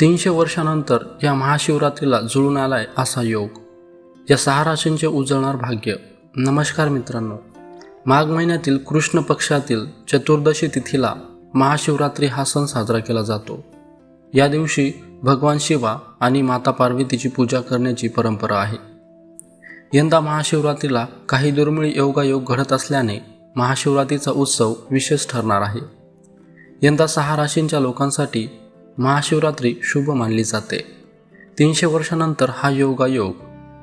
तीनशे वर्षानंतर या महाशिवरात्रीला जुळून आलाय असा योग. या सहा राशींचे उजळणार भाग्य. नमस्कार मित्रांनो. माघ महिन्यातील कृष्ण पक्षातील चतुर्दशी तिथीला महाशिवरात्री हा सण साजरा केला जातो. या दिवशी भगवान शिवा आणि माता पार्वतीची पूजा करण्याची परंपरा आहे. यंदा महाशिवरात्रीला काही दुर्मिळ योगायोग घडत असल्याने महाशिवरात्रीचा उत्सव विशेष ठरणार आहे. यंदा सहा राशींच्या लोकांसाठी महाशिवरात्री शुभ मानली जाते. तीनशे वर्षानंतर हा योगायोग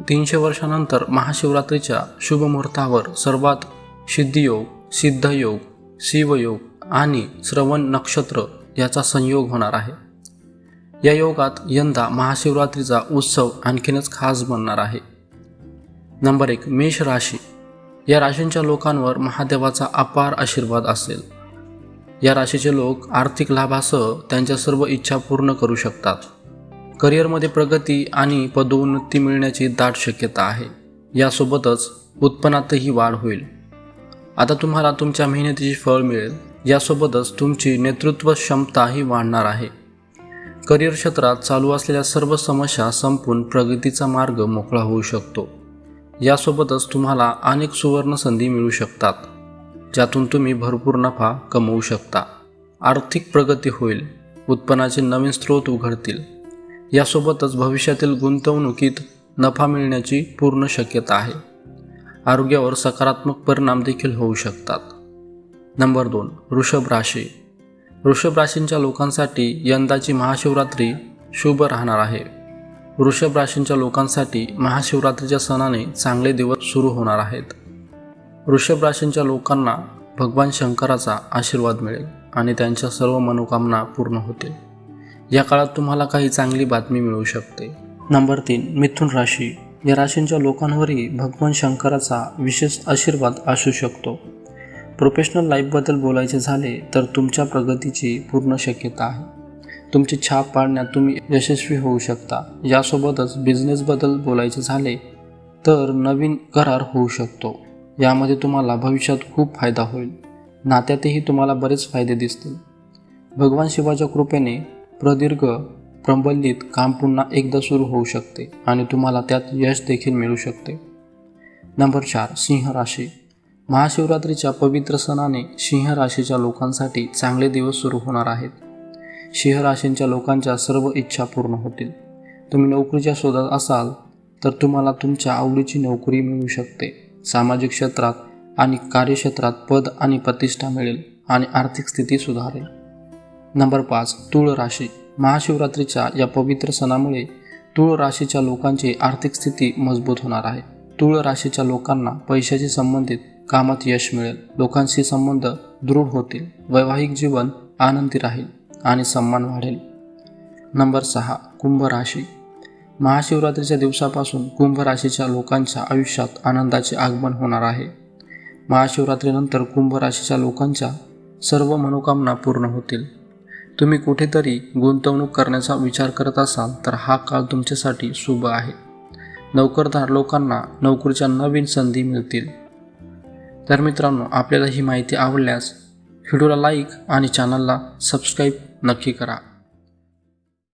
तीनशे वर्षानंतर महाशिवरात्रीच्या शुभ मुहूर्तावर सर्वात सिद्धियोग सिद्धयोग शिवयोग आणि श्रवण नक्षत्र याचा संयोग होणार आहे. या योगात यंदा महाशिवरात्रीचा उत्सव आणखीनच खास बनणार आहे. नंबर एक मेष राशी. या राशींच्या लोकांवर महादेवाचा अपार आशीर्वाद असेल. या राशीचे लोक आर्थिक लाभासह त्यांच्या सर्व इच्छा पूर्ण करू शकतात. करिअरमध्ये प्रगती आणि पदोन्नती मिळण्याची दाट शक्यता आहे. यासोबतच उत्पन्नातही वाढ होईल. आता तुम्हाला तुमच्या मेहनतीचे फळ मिळेल. यासोबतच तुमची नेतृत्व क्षमताही वाढणार आहे. करिअर क्षेत्रात चालू असलेल्या सर्व समस्या संपून प्रगतीचा मार्ग मोकळा होऊ शकतो. यासोबतच तुम्हाला अनेक सुवर्ण संधी मिळू शकतात. ज्यातून तुम्ही भरपूर नफा कमवू शकता. आर्थिक प्रगती होईल उत्पन्नाचे नवीन स्रोत उघडतील. यासोबतच भविष्यातील गुंतवणुकीत नफा मिळण्याची पूर्ण शक्यता आहे. आरोग्यावर सकारात्मक परिणाम देखील होऊ शकतात. नंबर दोन वृषभ राशी. वृषभ राशींच्या लोकांसाठी यंदाची महाशिवरात्री शुभ राहणार आहे. वृषभ राशींच्या लोकांसाठी महाशिवरात्रीच्या सणाने चांगले दिवस सुरू होणार आहेत. वृषभ राशींच्या लोकांना भगवान शंकराचा आशीर्वाद मिळेल आणि त्यांच्या सर्व मनोकामना पूर्ण होतील. या काळात तुम्हाला काही चांगली बातमी मिळू शकते. नंबर तीन मिथुन राशी. या राशींच्या लोकांवरही भगवान शंकराचा विशेष आशीर्वाद असू शकतो. प्रोफेशनल लाईफबद्दल बोलायचे झाले तर तुमच्या प्रगतीची पूर्ण शक्यता आहे. तुमची छाप पाडण्यात तुम्ही यशस्वी होऊ शकता. यासोबतच बिझनेसबद्दल बोलायचे झाले तर नवीन करार होऊ शकतो. यामध्ये तुम्हाला भविष्यात खूप फायदा होईल. नात्यातही तुम्हाला बरेच फायदे दिसतील. भगवान शिवाच्या कृपेने प्रदीर्घ प्रबलित काम पुन्हा एकदा सुरू होऊ शकते आणि तुम्हाला त्यात यश देखील मिळू शकते. नंबर चार सिंह राशी. महाशिवरात्रीच्या पवित्र सणाने सिंह राशीच्या लोकांसाठी चांगले दिवस सुरू होणार आहेत. सिंह राशींच्या लोकांच्या सर्व इच्छा पूर्ण होतील. तुम्ही नोकरीच्या शोधात असाल तर तुम्हाला तुमच्या आवडीची नोकरी मिळू शकते. सामाजिक क्षेत्रात आणि कार्यक्षेत्रात पद आणि प्रतिष्ठा मिळेल आणि आर्थिक स्थिती सुधारेल. नंबर पाच तुळ राशी. महाशिवरात्रीच्या या पवित्र सणामुळे तुळ राशीच्या लोकांची आर्थिक स्थिती मजबूत होणार आहे. तुळ राशीच्या लोकांना पैशाशी संबंधित कामात यश मिळेल. लोकांशी संबंध दृढ होतील. वैवाहिक जीवन आनंदी राहील आणि सन्मान वाढेल. नंबर सहा कुंभ राशी. महाशिवरात्रीच्या दिवसापासून कुंभ राशीच्या लोकांच्या आयुष्यात आनंदाचे आगमन होणार आहे. महाशिवरात्रीनंतर कुंभ राशीच्या लोकांच्या सर्व मनोकामना पूर्ण होतील. तुम्ही कुठेतरी गुंतवणूक करण्याचा विचार करत असाल तर हा काळ तुमच्यासाठी शुभ आहे. नोकरदार लोकांना नोकरीच्या नवीन संधी मिळतील. तर मित्रांनो आपल्याला ही माहिती आवडल्यास व्हिडिओला लाईक आणि चॅनलला सबस्क्राईब नक्की करा.